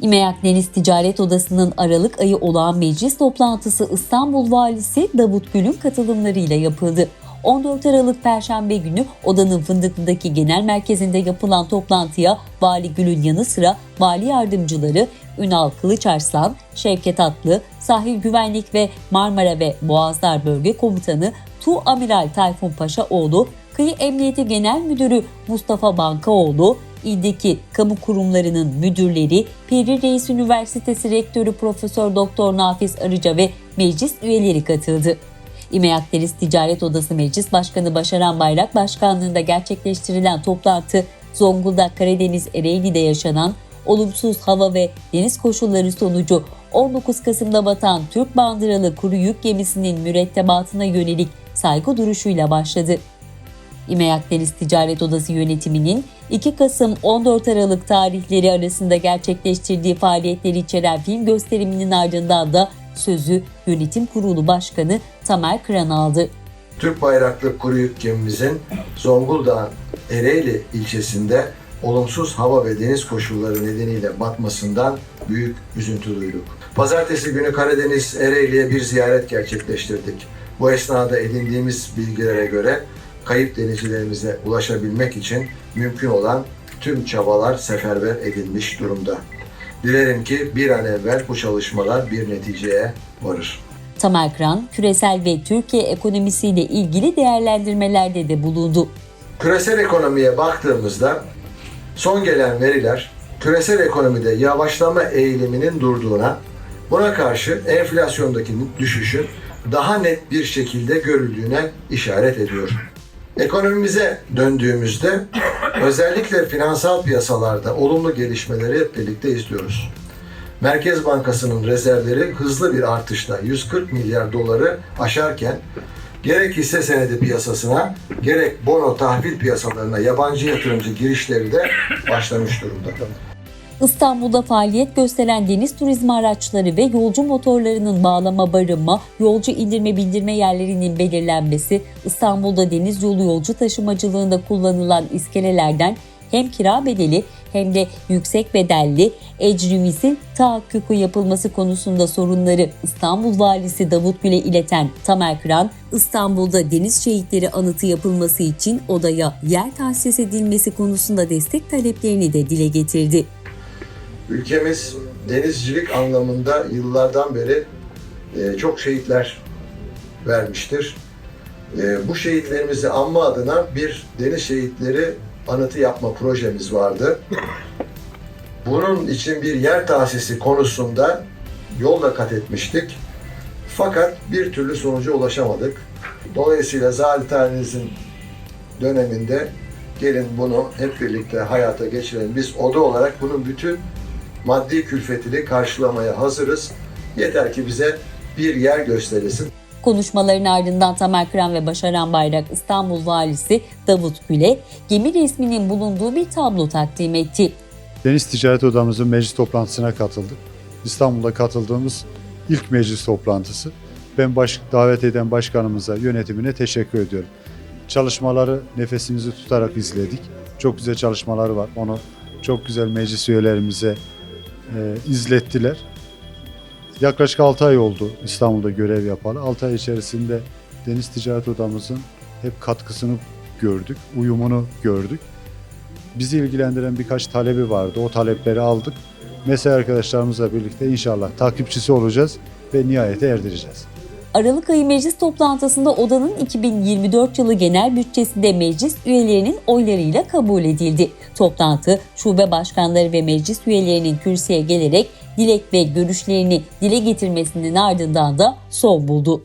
İMEAK Deniz Ticaret Odası'nın Aralık ayı olağan meclis toplantısı İstanbul Valisi Davut Gül'ün katılımlarıyla yapıldı. 14 Aralık Perşembe günü odanın Fındıklı'daki genel merkezinde yapılan toplantıya Vali Gül'ün yanı sıra vali yardımcıları Ünal Kılıçarslan, Şevket Atlı, Sahil Güvenlik ve Marmara ve Boğazlar Bölge Komutanı Tu Amiral Tayfun Paşaoğlu, Kıyı Emniyeti Genel Müdürü Mustafa Bankaoğlu, İldeki kamu kurumlarının müdürleri, Piri Reis Üniversitesi Rektörü Profesör Doktor Nafiz Arıca ve meclis üyeleri katıldı. İMEAK Deniz Ticaret Odası Meclis Başkanı Başaran Bayrak Başkanlığında gerçekleştirilen toplantı Zonguldak Karadeniz Ereğli'de yaşanan olumsuz hava ve deniz koşulları sonucu 19 Kasım'da batan Türk bandıralı kuru yük gemisinin mürettebatına yönelik saygı duruşuyla başladı. İMEAK Deniz Ticaret Odası yönetiminin 2 Kasım 14 Aralık tarihleri arasında gerçekleştirdiği faaliyetleri içeren film gösteriminin ardından da sözü Yönetim Kurulu Başkanı Tamer Kıran aldı. Türk bayraklı kuru yük gemimizin Zonguldak'ın Ereğli ilçesinde olumsuz hava ve deniz koşulları nedeniyle batmasından büyük üzüntü duyduk. Pazartesi günü Karadeniz Ereğli'ye bir ziyaret gerçekleştirdik. Bu esnada edindiğimiz bilgilere göre kayıp denizcilerimize ulaşabilmek için mümkün olan tüm çabalar seferber edilmiş durumda. Dilerim ki bir an evvel bu çalışmalar bir neticeye varır. Tamer Kıran, küresel ve Türkiye ekonomisiyle ilgili değerlendirmelerde de bulundu. Küresel ekonomiye baktığımızda son gelen veriler küresel ekonomide yavaşlama eğiliminin durduğuna, buna karşı enflasyondaki düşüşün daha net bir şekilde görüldüğüne işaret ediyor. Ekonomimize döndüğümüzde özellikle finansal piyasalarda olumlu gelişmeleri hep birlikte izliyoruz. Merkez Bankası'nın rezervleri hızlı bir artışla 140 milyar doları aşarken gerek hisse senedi piyasasına gerek bono tahvil piyasalarına yabancı yatırımcı girişleri de başlamış durumda. İstanbul'da faaliyet gösteren deniz turizmi araçları ve yolcu motorlarının bağlama barınma, yolcu indirme bildirme yerlerinin belirlenmesi, İstanbul'da deniz yolu yolcu taşımacılığında kullanılan iskelelerden hem kira bedeli hem de yüksek bedelli ecrimisil tahakkuku yapılması konusunda sorunları İstanbul Valisi Davut Gül'e ileten Tamer Kıran, İstanbul'da deniz şehitleri anıtı yapılması için odaya yer tahsis edilmesi konusunda destek taleplerini de dile getirdi. Ülkemiz denizcilik anlamında yıllardan beri e, çok şehitler vermiştir. E, bu şehitlerimizi anma adına bir deniz şehitleri anıtı yapma projemiz vardı. Bunun için bir yer tahsisi konusunda yol da kat etmiştik. Fakat bir türlü sonuca ulaşamadık. Dolayısıyla Zahid Taliniz'in döneminde gelin bunu hep birlikte hayata geçirelim. Biz oda olarak bunun bütün maddi külfetini karşılamaya hazırız. Yeter ki bize bir yer gösterilsin. Konuşmaların ardından Tamer Kıran ve Başaran Bayrak İstanbul Valisi Davut Gül'e gemi resminin bulunduğu bir tablo takdim etti. Deniz Ticaret Odamızın meclis toplantısına katıldık. İstanbul'da katıldığımız ilk meclis toplantısı. Ben baş, davet eden başkanımıza, yönetimine teşekkür ediyorum. Çalışmaları nefesimizi tutarak izledik. Çok güzel çalışmaları var. Onu çok güzel meclis üyelerimize e, izlettiler. Yaklaşık 6 ay oldu İstanbul'da görev yapalı. 6 ay içerisinde Deniz Ticaret Odamızın hep katkısını gördük, uyumunu gördük. Bizi ilgilendiren birkaç talebi vardı. O talepleri aldık. Mesai arkadaşlarımızla birlikte inşallah takipçisi olacağız ve nihayete erdireceğiz. Aralık ayı meclis toplantısında odanın 2024 yılı genel bütçesi de meclis üyelerinin oylarıyla kabul edildi. Toplantı şube başkanları ve meclis üyelerinin kürsüye gelerek dilek ve görüşlerini dile getirmesinin ardından da son buldu.